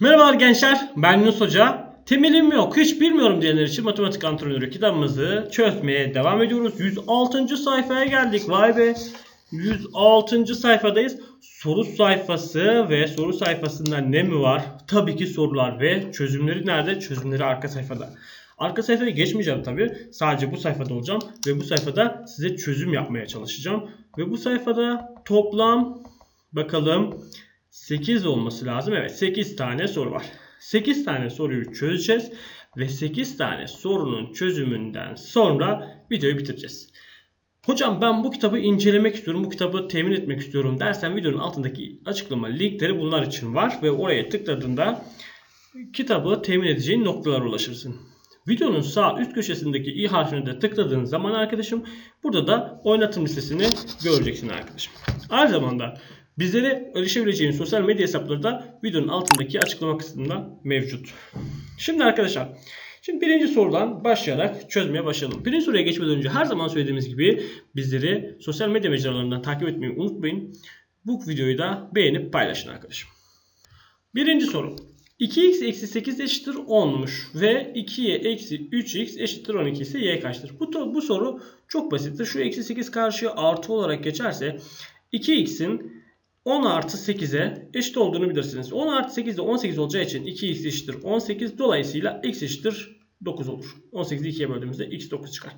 Merhabalar gençler, ben Yunus Hoca. Temelim yok, hiç bilmiyorum diyenler için matematik antrenörü kitabımızı çözmeye devam ediyoruz. 106. sayfaya geldik. Vay be. 106. sayfadayız. Soru sayfası ve soru sayfasında ne mi var? Tabii ki sorular ve çözümleri nerede? Çözümleri arka sayfada. Arka sayfaya geçmeyeceğim tabii. Sadece bu sayfada olacağım ve bu sayfada size çözüm yapmaya çalışacağım. Ve bu sayfada toplam bakalım 8 olması lazım. Evet 8 tane soru var. 8 tane soruyu çözeceğiz ve 8 tane sorunun çözümünden sonra videoyu bitireceğiz. Hocam ben bu kitabı incelemek istiyorum, bu kitabı temin etmek istiyorum dersen videonun altındaki açıklama linkleri bunlar için var ve oraya tıkladığında kitabı temin edeceğin noktalara ulaşırsın. Videonun sağ üst köşesindeki i harfine de tıkladığın zaman arkadaşım burada da oynatım listesini göreceksin arkadaşım. Aynı zamanda bizlere erişebileceğin sosyal medya hesapları da videonun altındaki açıklama kısmında mevcut. Şimdi arkadaşlar Şimdi birinci sorudan başlayarak çözmeye başlayalım. Birinci soruya geçmeden önce her zaman söylediğimiz gibi bizleri sosyal medya mecralarından takip etmeyi unutmayın. Bu videoyu da beğenip paylaşın arkadaşım. Birinci soru. 2x eksi 8 eşittir 10'muş ve 2y eksi 3x eşittir 12 ise y kaçtır? Bu, bu soru çok basittir. Şu eksi 8 karşıya artı olarak geçerse 2x'in 10 artı 8'e eşit olduğunu bilirsiniz. 10 artı 8 de 18 olacağı için 2x eşittir 18. Dolayısıyla x eşittir 9 olur. 18'i 2'ye böldüğümüzde x 9 çıkar.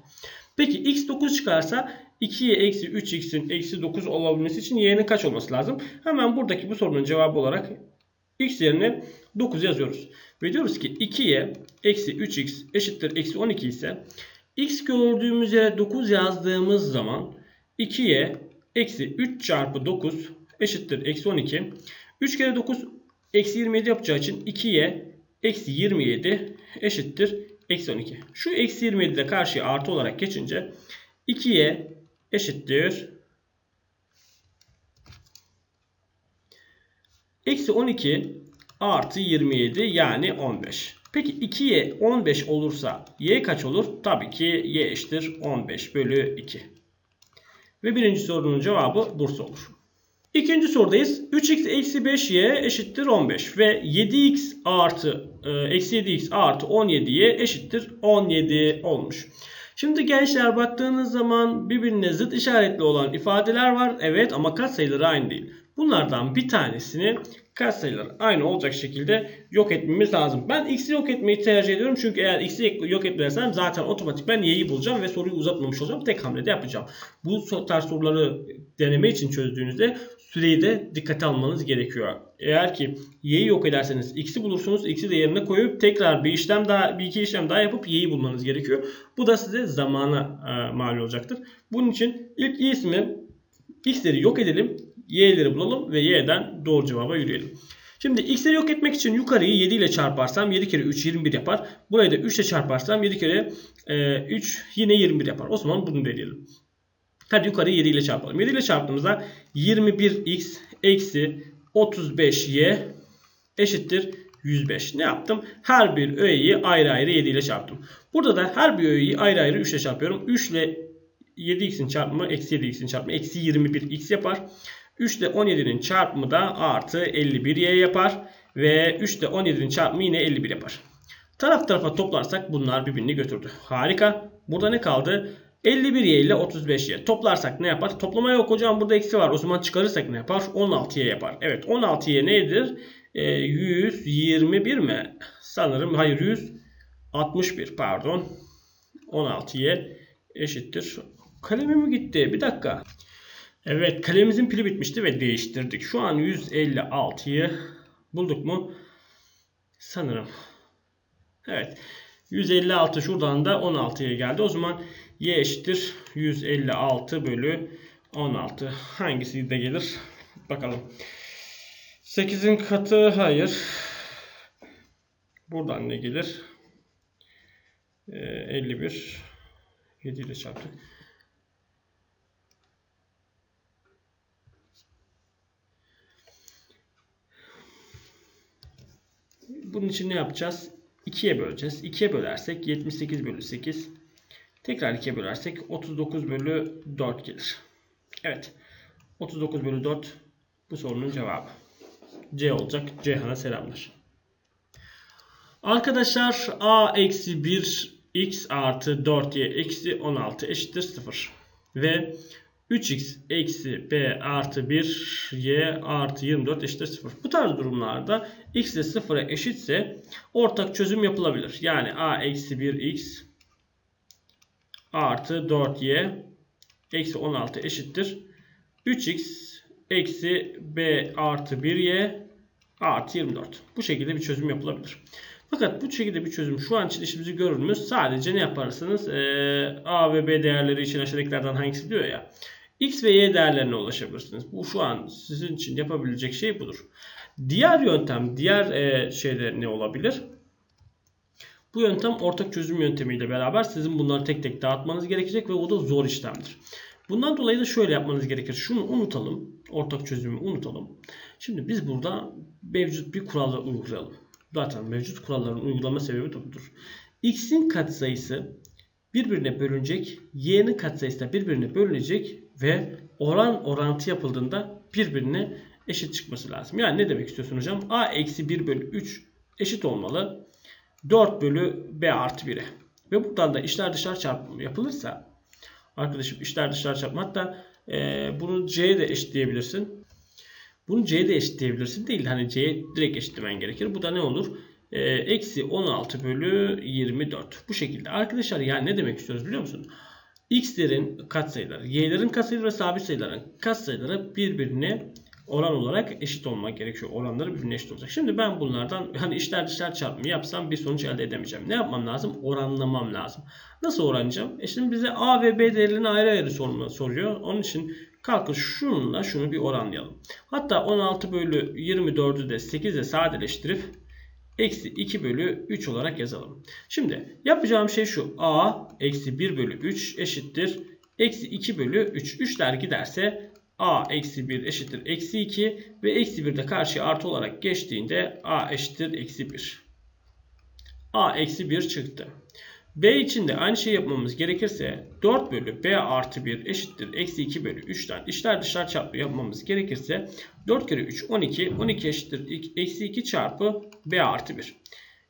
Peki x 9 çıkarsa 2'ye eksi 3x'in eksi 9 olabilmesi için y'nin kaç olması lazım? Hemen buradaki bu sorunun cevabı olarak x yerine 9 yazıyoruz. Ve diyoruz ki 2'ye eksi 3x eşittir eksi 12 ise x gördüğümüz yere 9 yazdığımız zaman 2'ye eksi 3 çarpı 9 eşittir eksi 12. 3 kere 9 eksi 27 yapacağı için 2'ye eksi 27 eşittir eksi 12. Şu eksi 27 de karşıya artı olarak geçince 2'ye eşittir eksi 12 artı 27 yani 15. Peki 2'ye 15 olursa y kaç olur? Tabii ki y eşittir 15 bölü 2. Ve birinci sorunun cevabı Bursa olur. İkinci sorudayız. 3x eksi 5y eşittir 15 ve 7x artı e, eksi 7x artı 17y eşittir 17 olmuş. Şimdi gençler baktığınız zaman birbirine zıt işaretli olan ifadeler var. Evet ama katsayıları aynı değil. Bunlardan bir tanesini katsayıları aynı olacak şekilde yok etmemiz lazım. Ben x'i yok etmeyi tercih ediyorum. Çünkü eğer x'i yok etmezsem zaten otomatik ben y'yi bulacağım ve soruyu uzatmamış olacağım. Tek hamlede yapacağım. Bu tarz soruları deneme için çözdüğünüzde süreyi de dikkate almanız gerekiyor. Eğer ki y'yi yok ederseniz x'i bulursunuz. x'i de yerine koyup tekrar bir işlem daha bir iki işlem daha yapıp y'yi bulmanız gerekiyor. Bu da size zamana e, mal olacaktır. Bunun için ilk y'sini x'leri yok edelim. Y'leri bulalım ve y'den doğru cevaba yürüyelim. Şimdi x'leri yok etmek için yukarıyı 7 ile çarparsam 7 kere 3 21 yapar. Burayı da 3 ile çarparsam 7 kere e, 3 yine 21 yapar. O zaman bunu deneyelim. Hadi yukarı 7 ile çarpalım. 7 ile çarptığımızda 21x eksi 35y eşittir 105. Ne yaptım? Her bir öğeyi ayrı ayrı 7 ile çarptım. Burada da her bir öğeyi ayrı ayrı 3 ile çarpıyorum. 3 ile 7x'in çarpımı eksi 7x'in çarpımı eksi 21x yapar. 3 ile 17'nin çarpımı da artı 51y yapar. Ve 3 ile 17'nin çarpımı yine 51 yapar. Taraf tarafa toplarsak bunlar birbirini götürdü. Harika. Burada ne kaldı? 51y ile 35y. Toplarsak ne yapar? Toplama yok hocam burada eksi var. O zaman çıkarırsak ne yapar? 16y yapar. Evet 16y nedir? E, 121 mi? Sanırım hayır 161 pardon. 16y eşittir. Kalemim mi gitti? Bir dakika. Evet kalemimizin pili bitmişti ve değiştirdik. Şu an 156'yı bulduk mu? Sanırım. Evet. 156 şuradan da 16'ya geldi. O zaman y eşittir 156 bölü 16. Hangisi de gelir? Bakalım. 8'in katı hayır. Buradan ne gelir? Ee, 51. 7 ile çarptık. Bunun için ne yapacağız? 2'ye böleceğiz. 2'ye bölersek 78 bölü 8. Tekrar 2'ye bölersek 39 bölü 4 gelir. Evet. 39 bölü 4 bu sorunun cevabı. C olacak. Ceyhan'a selamlar. Arkadaşlar a eksi 1 x artı 4y eksi 16 eşittir 0. Ve 3x eksi b artı 1 y artı 24 eşittir 0. Bu tarz durumlarda x de 0'a eşitse ortak çözüm yapılabilir. Yani a eksi 1x artı 4y eksi 16 eşittir. 3x eksi b artı 1y artı 24. Bu şekilde bir çözüm yapılabilir. Fakat bu şekilde bir çözüm şu an için işimizi görülmüş. Sadece ne yaparsınız? Ee, A ve B değerleri için aşağıdakilerden hangisi diyor ya. X ve Y değerlerine ulaşabilirsiniz. Bu şu an sizin için yapabilecek şey budur. Diğer yöntem, diğer e, şeyde ne olabilir? Bu yöntem ortak çözüm yöntemiyle beraber sizin bunları tek tek dağıtmanız gerekecek ve o da zor işlemdir. Bundan dolayı da şöyle yapmanız gerekir. Şunu unutalım. Ortak çözümü unutalım. Şimdi biz burada mevcut bir kuralları uygulayalım. Zaten mevcut kuralların uygulama sebebi de budur. X'in katsayısı birbirine bölünecek. Y'nin katsayısı da birbirine bölünecek ve oran orantı yapıldığında birbirine eşit çıkması lazım. Yani ne demek istiyorsun hocam? A eksi 1 bölü 3 eşit olmalı. 4 bölü B artı 1'e. Ve buradan da içler dışlar çarpımı yapılırsa arkadaşım içler dışlar çarpımı hatta e, bunu C'ye de eşitleyebilirsin. Bunu C'ye de eşitleyebilirsin değil. Hani C'ye direkt eşitlemen gerekir. Bu da ne olur? E, eksi 16 bölü 24. Bu şekilde. Arkadaşlar yani ne demek istiyoruz biliyor musun? X'lerin katsayıları, Y'lerin katsayıları ve sabit sayıların katsayıları birbirine oran olarak eşit olmak gerekiyor. Oranları birbirine eşit olacak. Şimdi ben bunlardan hani içler dışlar çarpımı yapsam bir sonuç elde edemeyeceğim. Ne yapmam lazım? Oranlamam lazım. Nasıl oranlayacağım? E şimdi bize A ve B değerlerini ayrı ayrı soruyor. Onun için kalkın şununla şunu bir oranlayalım. Hatta 16 bölü 24'ü de 8'e sadeleştirip eksi 2 bölü 3 olarak yazalım. Şimdi yapacağım şey şu. A eksi 1 bölü 3 eşittir. Eksi 2 bölü 3. 3'ler giderse a eksi 1 eşittir eksi 2 ve eksi 1 de karşıya artı olarak geçtiğinde a eşittir eksi 1. a eksi 1 çıktı. B için de aynı şey yapmamız gerekirse 4 bölü b artı 1 eşittir eksi 2 bölü 3'ten içler dışlar çarpımı yapmamız gerekirse 4 kere 3 12 12 eşittir eksi 2 çarpı b artı 1.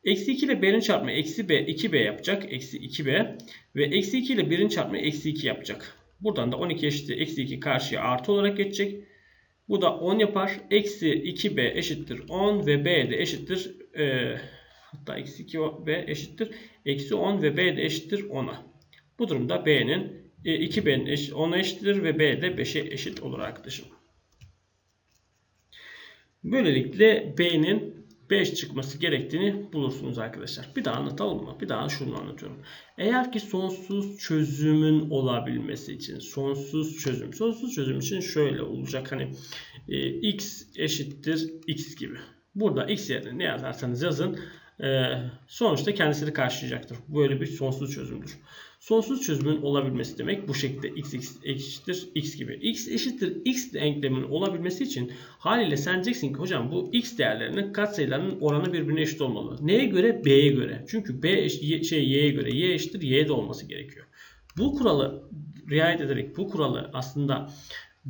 Eksi 2 ile b'nin çarpımı eksi b 2b yapacak. Eksi 2b ve eksi 2 ile 1'in çarpımı eksi 2 yapacak. Buradan da 12 eşittir eksi 2 karşıya artı olarak geçecek. Bu da 10 yapar. Eksi 2b eşittir 10 ve b de eşittir e, hatta eksi 2b eşittir eksi 10 ve b de eşittir 10'a. Bu durumda b'nin e, 2b'nin eşit, 10'a eşittir ve b de 5'e eşit olur arkadaşım. Böylelikle b'nin 5 çıkması gerektiğini bulursunuz arkadaşlar. Bir daha anlatalım mı? Bir daha şunu anlatıyorum. Eğer ki sonsuz çözümün olabilmesi için sonsuz çözüm. Sonsuz çözüm için şöyle olacak. Hani e, x eşittir x gibi. Burada x yerine ne yazarsanız yazın e, sonuçta kendisini karşılayacaktır. Böyle bir sonsuz çözümdür. Sonsuz çözümün olabilmesi demek bu şekilde x, eşittir x gibi. x eşittir x denklemin olabilmesi için haliyle sen diyeceksin ki hocam bu x değerlerinin katsayılarının oranı birbirine eşit olmalı. Neye göre? B'ye göre. Çünkü B eş, şey y'ye göre y eşittir y'de olması gerekiyor. Bu kuralı riayet ederek bu kuralı aslında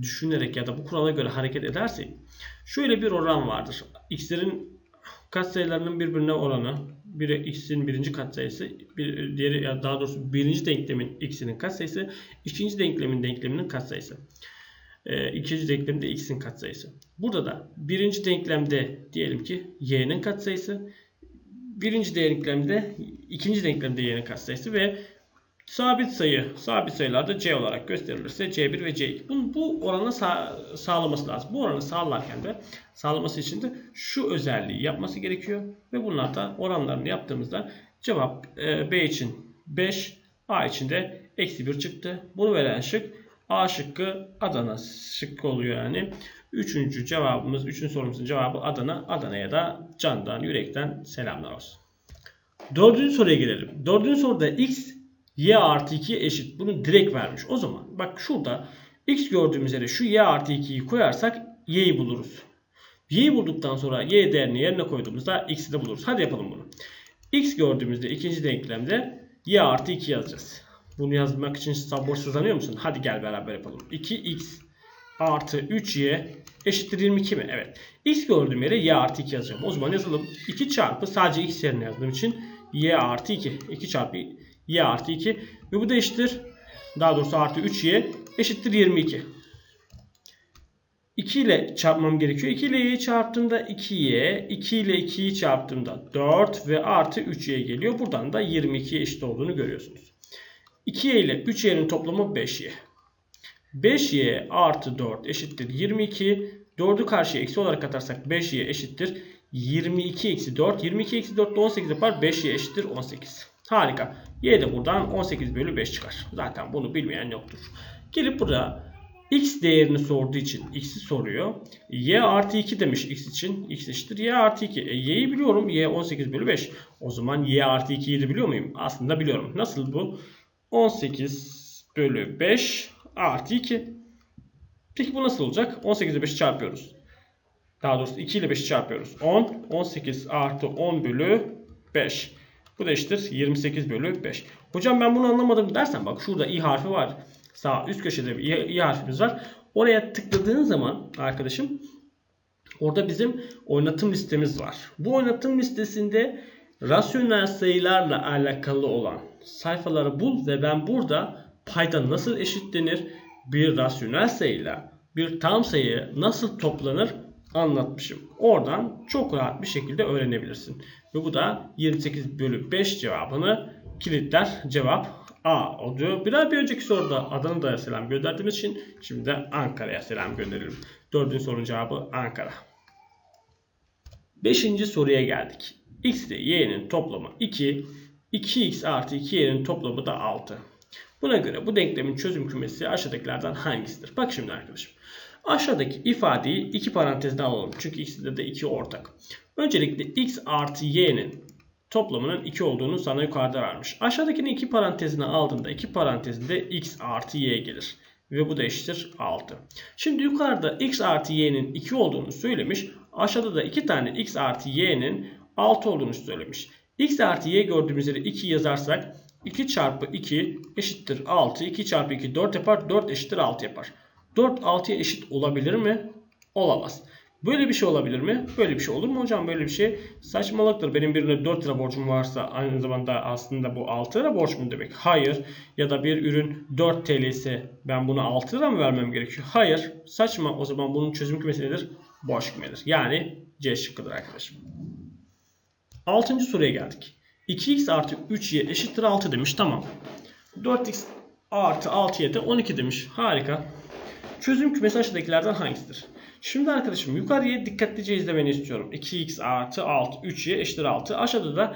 düşünerek ya da bu kurala göre hareket edersek şöyle bir oran vardır. x'lerin katsayılarının birbirine oranı biri x'in birinci katsayısı, bir diğeri daha doğrusu birinci denklemin x'inin katsayısı, ikinci denklemin denkleminin katsayısı. E, ikinci denklemde x'in katsayısı. Burada da birinci denklemde diyelim ki y'nin katsayısı, birinci denklemde ikinci denklemde y'nin katsayısı ve sabit sayı, sabit sayılarda c olarak gösterilirse c1 ve c2. Bu, bu oranı sağ, sağlaması lazım. Bu oranı sağlarken de sağlaması için de şu özelliği yapması gerekiyor. Ve bunlar da oranlarını yaptığımızda cevap e, B için 5, A için de eksi 1 çıktı. Bunu veren şık A şıkkı Adana şıkkı oluyor yani. Üçüncü cevabımız, üçüncü sorumuzun cevabı Adana. Adana'ya da candan, yürekten selamlar olsun. Dördüncü soruya gelelim. Dördüncü soruda x y artı 2 eşit. Bunu direkt vermiş. O zaman bak şurada x gördüğümüz yere şu y artı 2'yi koyarsak y'yi buluruz. Y'yi bulduktan sonra y değerini yerine koyduğumuzda x'i de buluruz. Hadi yapalım bunu. x gördüğümüzde ikinci denklemde y artı 2 yazacağız. Bunu yazmak için sabırsızlanıyor musun? Hadi gel beraber yapalım. 2x artı 3y eşittir 22 mi? Evet. x gördüğüm yere y artı 2 yazacağım. O zaman yazalım. 2 çarpı sadece x yerine yazdığım için y artı 2. 2 çarpı y artı 2. Ve bu da eşittir. Daha doğrusu artı 3y eşittir 22. 2 ile çarpmam gerekiyor. 2 ile y'yi çarptığımda 2y, 2 ile 2'yi çarptığımda 4 ve artı 3y geliyor. Buradan da 22'ye eşit olduğunu görüyorsunuz. 2y ile 3y'nin toplamı 5y. 5y artı 4 eşittir 22. 4'ü karşıya eksi olarak atarsak 5y eşittir 22 eksi 4. 22 eksi 4 de 18 yapar. 5y eşittir 18. Harika. Y de buradan 18 bölü 5 çıkar. Zaten bunu bilmeyen yoktur. Gelip burada x değerini sorduğu için x'i soruyor. y artı 2 demiş x için. x eşittir y artı 2. E, y'yi biliyorum. y 18 bölü 5. O zaman y artı 2'yi de biliyor muyum? Aslında biliyorum. Nasıl bu? 18 bölü 5 artı 2. Peki bu nasıl olacak? 18 ile 5'i çarpıyoruz. Daha doğrusu 2 ile 5'i çarpıyoruz. 10. 18 artı 10 bölü 5. Bu da eşittir 28 bölü 5. Hocam ben bunu anlamadım dersen bak şurada i harfi var. Sağ üst köşede bir i, i harfimiz var. Oraya tıkladığın zaman arkadaşım orada bizim oynatım listemiz var. Bu oynatım listesinde rasyonel sayılarla alakalı olan sayfaları bul ve ben burada payda nasıl eşitlenir, bir rasyonel sayıyla bir tam sayı nasıl toplanır anlatmışım. Oradan çok rahat bir şekilde öğrenebilirsin. Ve bu da 28 bölü 5 cevabını kilitler. Cevap A oluyor. Bir daha bir önceki soruda Adana'da selam gönderdiğimiz için şimdi de Ankara'ya selam gönderelim. Dördüncü sorunun cevabı Ankara. Beşinci soruya geldik. X ile Y'nin toplamı 2. 2x artı 2y'nin toplamı da 6. Buna göre bu denklemin çözüm kümesi aşağıdakilerden hangisidir? Bak şimdi arkadaşım. Aşağıdaki ifadeyi iki parantezine alalım. Çünkü ikisinde de 2 ortak. Öncelikle x artı y'nin toplamının 2 olduğunu sana yukarıda vermiş. Aşağıdakini iki parantezine aldığında iki parantezinde x artı y gelir. Ve bu da eşittir 6. Şimdi yukarıda x artı y'nin 2 olduğunu söylemiş. Aşağıda da 2 tane x artı y'nin 6 olduğunu söylemiş. x artı y gördüğümüz yere 2 yazarsak 2 çarpı 2 eşittir 6. 2 çarpı 2 4 yapar. 4 eşittir 6 yapar. 4 6'ya eşit olabilir mi? Olamaz. Böyle bir şey olabilir mi? Böyle bir şey olur mu hocam? Böyle bir şey saçmalıktır. Benim birine 4 lira borcum varsa aynı zamanda aslında bu 6 lira borç mu demek? Hayır. Ya da bir ürün 4 TL ise ben buna 6 lira mı vermem gerekiyor? Hayır. Saçma. O zaman bunun çözüm kümesi nedir? Boş kümedir. Yani C şıkkıdır arkadaşım. 6. soruya geldik. 2x artı 3y eşittir 6 demiş. Tamam. 4x artı 6y de 12 demiş. Harika. Çözüm kümesi aşağıdakilerden hangisidir? Şimdi arkadaşım yukarıya dikkatlice izlemeni istiyorum. 2x artı 6, 3y eşittir 6. Aşağıda da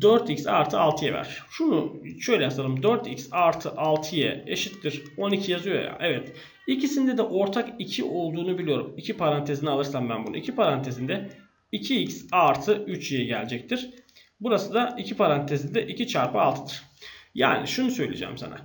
4x artı 6y ver. Şunu şöyle yazalım. 4x artı 6y eşittir 12 yazıyor ya. Evet. İkisinde de ortak 2 olduğunu biliyorum. 2 parantezine alırsam ben bunu. 2 parantezinde 2x artı 3y gelecektir. Burası da 2 parantezinde 2 çarpı 6'dır. Yani şunu söyleyeceğim sana.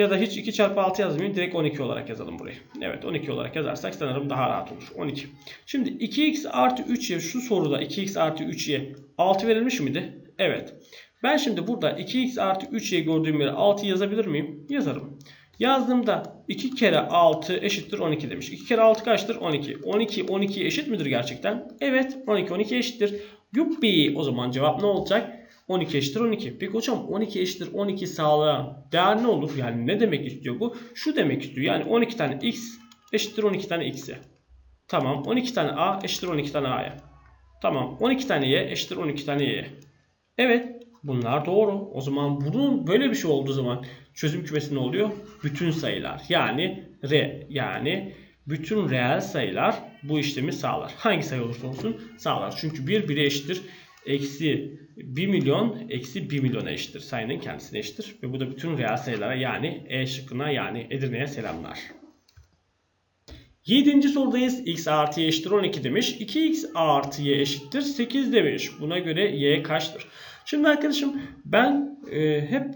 Ya da hiç 2 çarpı 6 yazmayayım. Direkt 12 olarak yazalım burayı. Evet 12 olarak yazarsak sanırım daha rahat olur. 12. Şimdi 2x artı 3y şu soruda 2x artı 3y 6 verilmiş miydi? Evet. Ben şimdi burada 2x artı 3y gördüğüm yere 6 yazabilir miyim? Yazarım. Yazdığımda 2 kere 6 eşittir 12 demiş. 2 kere 6 kaçtır? 12. 12 12 eşit midir gerçekten? Evet 12 12 eşittir. Yuppi o zaman cevap ne olacak? 12 eşittir 12. Peki hocam 12 eşittir 12 sağlayan değer ne olur? Yani ne demek istiyor bu? Şu demek istiyor. Yani 12 tane x eşittir 12 tane x'e. Tamam. 12 tane a eşittir 12 tane a'ya. Tamam. 12 tane y eşittir 12 tane y'ye. Evet. Bunlar doğru. O zaman bunun böyle bir şey olduğu zaman çözüm kümesi ne oluyor? Bütün sayılar. Yani r yani bütün reel sayılar bu işlemi sağlar. Hangi sayı olursa olsun sağlar. Çünkü 1 1'e eşittir. Eksi 1 milyon eksi 1 milyona eşittir. Sayının kendisine eşittir. Ve bu da bütün reel sayılara yani E şıkkına yani Edirne'ye selamlar. 7. sorudayız. x artı y eşittir 12 demiş. 2x artı y eşittir 8 demiş. Buna göre y kaçtır? Şimdi arkadaşım ben e, hep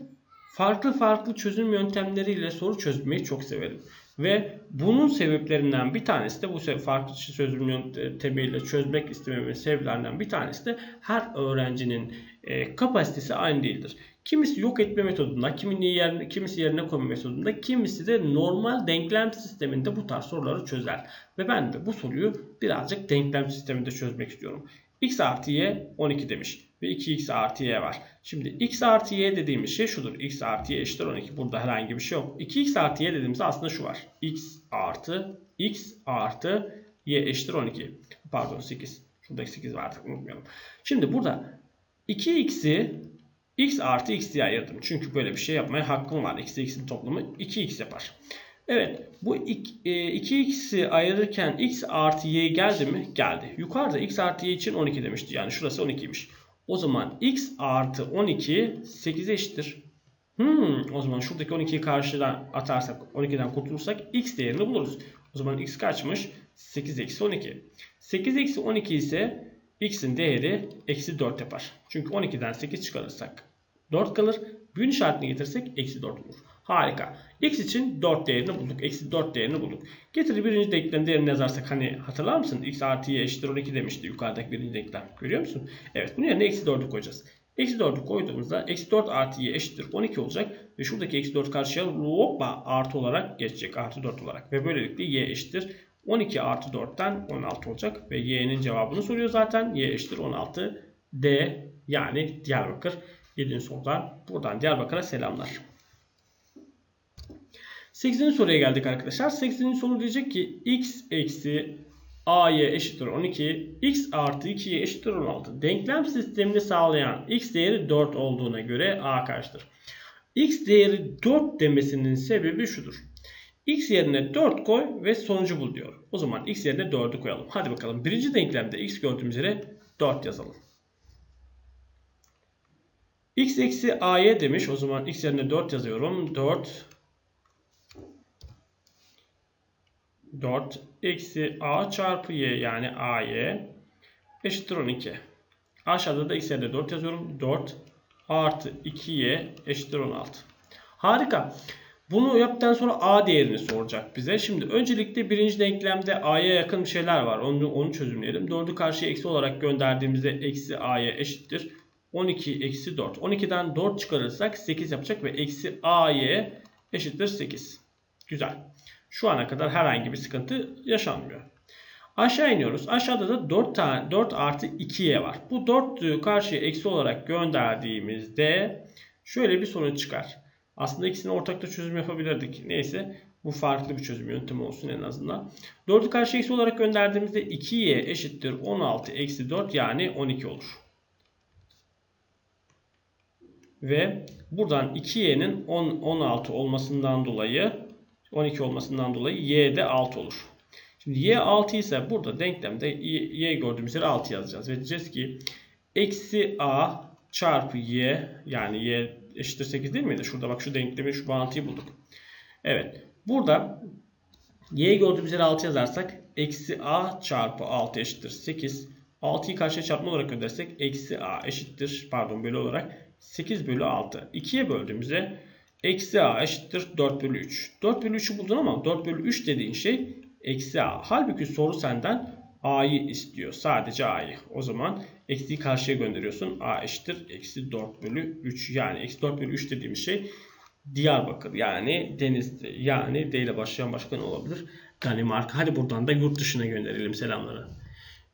farklı farklı çözüm yöntemleriyle soru çözmeyi çok severim. Ve bunun sebeplerinden bir tanesi de bu farklı çözüm yöntemiyle çözmek istememin sebeplerinden bir tanesi de her öğrencinin e, kapasitesi aynı değildir. Kimisi yok etme metodunda, kimini yerine, kimisi yerine koyma metodunda, kimisi de normal denklem sisteminde bu tarz soruları çözer. Ve ben de bu soruyu birazcık denklem sisteminde çözmek istiyorum. x artı y 12 demiş ve 2x artı y var. Şimdi x artı y dediğimiz şey şudur. x artı y eşittir 12. Burada herhangi bir şey yok. 2x artı y dediğimiz aslında şu var. x artı x artı y eşittir 12. Pardon 8. Şuradaki 8 vardı unutmayalım. Şimdi burada 2x'i x artı x diye ayırdım. Çünkü böyle bir şey yapmaya hakkım var. x ile x'in toplamı 2x yapar. Evet bu 2x'i ayırırken x artı y geldi mi? Geldi. Yukarıda x artı y için 12 demişti. Yani şurası 12'ymiş. O zaman x artı 12 8'e eşittir. Hmm, o zaman şuradaki 12'yi karşıdan atarsak 12'den kurtulursak x değerini buluruz. O zaman x kaçmış? 8 eksi 12. 8 eksi 12 ise x'in değeri eksi 4 yapar. Çünkü 12'den 8 çıkarırsak 4 kalır. Büyün işaretini getirsek eksi 4 olur. Harika. X için 4 değerini bulduk. Eksi 4 değerini bulduk. Getir birinci denklem değerini yazarsak hani hatırlar mısın? X artı y eşittir 12 demişti yukarıdaki birinci denklem. Görüyor musun? Evet bunun yerine eksi 4'ü koyacağız. Eksi 4'ü koyduğumuzda eksi 4 artı y eşittir 12 olacak. Ve şuradaki eksi 4 karşıya hoppa artı olarak geçecek. Artı 4 olarak. Ve böylelikle y eşittir 12 artı 4'ten 16 olacak. Ve y'nin cevabını soruyor zaten. y eşittir 16. D yani Diyarbakır. 7. sorudan buradan Diyarbakır'a selamlar. 8. soruya geldik arkadaşlar. 8. soru diyecek ki x eksi a'ya eşittir 12, x artı 2'ye eşittir 16. Denklem sistemini sağlayan x değeri 4 olduğuna göre a kaçtır? x değeri 4 demesinin sebebi şudur. x yerine 4 koy ve sonucu bul diyor. O zaman x yerine 4'ü koyalım. Hadi bakalım. Birinci denklemde x gördüğümüz yere 4 yazalım. x eksi a'ya demiş. O zaman x yerine 4 yazıyorum. 4 4 eksi a çarpı y yani a'y eşittir 12. Aşağıda da x yerine 4 yazıyorum. 4 artı 2y eşittir 16. Harika. Bunu yaptıktan sonra a değerini soracak bize. Şimdi öncelikle birinci denklemde a'ya yakın bir şeyler var. Onu, onu çözümleyelim. 4'ü karşıya eksi olarak gönderdiğimizde eksi a'ya eşittir. 12 eksi 4. 12'den 4 çıkarırsak 8 yapacak ve eksi a'ya eşittir 8. Güzel. Şu ana kadar herhangi bir sıkıntı yaşanmıyor. Aşağı iniyoruz. Aşağıda da 4 tane 4 artı 2y var. Bu 4'ü karşıya eksi olarak gönderdiğimizde şöyle bir sonuç çıkar. Aslında ikisini ortakta çözüm yapabilirdik. Neyse bu farklı bir çözüm yöntemi olsun en azından. 4'ü karşıya eksi olarak gönderdiğimizde 2y eşittir 16 eksi 4 yani 12 olur. Ve buradan 2y'nin 10, 16 olmasından dolayı 12 olmasından dolayı y de 6 olur. Şimdi y 6 ise burada denklemde y, gördüğümüz yere 6 yazacağız. Ve diyeceğiz ki eksi a çarpı y yani y eşittir 8 değil miydi? Şurada bak şu denklemi şu bağıntıyı bulduk. Evet. Burada y gördüğümüz yere 6 yazarsak eksi a çarpı 6 eşittir 8. 6'yı karşıya çarpma olarak ödersek eksi a eşittir pardon bölü olarak 8 bölü 6. 2'ye böldüğümüzde eksi a eşittir 4 bölü 3. 4 bölü 3'ü buldun ama 4 bölü 3 dediğin şey eksi a. Halbuki soru senden a'yı istiyor. Sadece a'yı. O zaman eksiyi karşıya gönderiyorsun. a eşittir eksi 4 bölü 3. Yani eksi 4 bölü 3 dediğimiz şey Diyarbakır yani Denizli yani D ile başlayan başka ne olabilir? Danimarka. Hadi buradan da yurt dışına gönderelim selamları.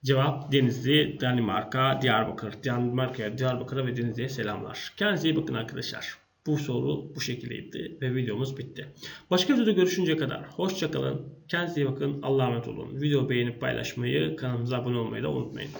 Cevap Denizli, Danimarka, Diyarbakır. Danimarka'ya, Diyarbakır'a ve Denizli'ye selamlar. Kendinize iyi bakın arkadaşlar. Bu soru bu şekildeydi ve videomuz bitti. Başka videoda görüşünceye kadar hoşçakalın. Kendinize iyi bakın. Allah'a emanet olun. Video beğenip paylaşmayı, kanalımıza abone olmayı da unutmayın.